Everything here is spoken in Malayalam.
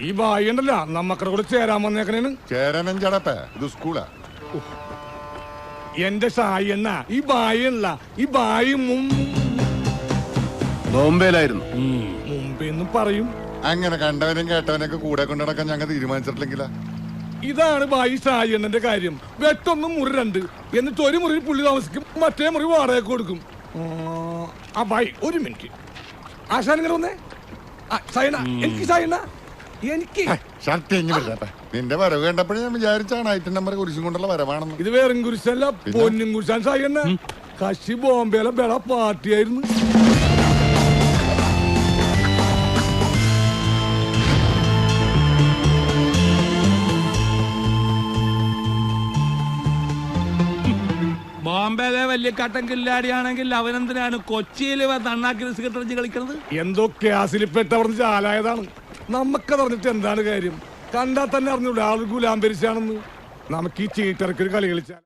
ഈ ബായി ഉണ്ടല്ല. നമ്മക്കടെ കൂടെ ചേരാൻ വന്നേക്കണേന്. ചേരാനും ചടപ്പേ. ഇത് സ്കൂളാ. എന്റെ സായി എന്ന? ഈ ബായി അല്ല ഈ ബായി ബോംബെയിലായിരുന്നു. മുമ്പെന്നും പറയും. അങ്ങനെ കണ്ടവനും കേട്ടവനൊക്കെ കൂടെ കൊണ്ടു നടക്കാൻ ഞങ്ങൾ തീരുമാനിച്ചിട്ടില്ലെങ്കിലാ. ഇതാണ് ബായി സായി എണ്ണന്റെ കാര്യം. വെട്ടൊന്നും മുറി രണ്ട്. എന്നിട്ട് ഒരു മുറി പുള്ളി താമസിക്കും മറ്റേ മുറി വാടക കൊടുക്കും. ആ, ബായി ഒരു മിനിറ്റ്. ആശാനിങ്ങനെ വന്നേ? എനിക്ക് എനിക്ക്. ഷർട്ട് എഞ്ഞു വരാട്ടെ നിന്റെ വരവ് കണ്ടപ്പോഴേ ഞാൻ വിചാരിച്ചാണ് ഐറ്റം നമ്പർ കുരിശും കൊണ്ടുള്ള വരവാണെന്ന്. ഇത് വേറെ കുരിശല്ല പൊന്നും? കുരിശാൻ സായണ്ണ കശി ബോംബെയിലെ ബെള പാർട്ടിയായിരുന്നു. ബോംബെയിലെ വലിയ കട്ടൻ കില്ലാടിയാണെങ്കിൽ അവനെന്തിനാണ് കൊച്ചിയിൽ നന്നാക്കി സെക്രട്ടറി കളിക്കുന്നത് എന്തോ ക്യാസിൽ അവർ ചാലായതാണ്. നമുക്കത് അറിഞ്ഞിട്ട് എന്താണ് കാര്യം? കണ്ടാൽ തന്നെ അറിഞ്ഞൂടെ ആൾ ഗുലാംബരിച്ചാണെന്ന് നമുക്ക് ഈ ചീട്ടിറക്കൊരു കളി കളിച്ചാൽ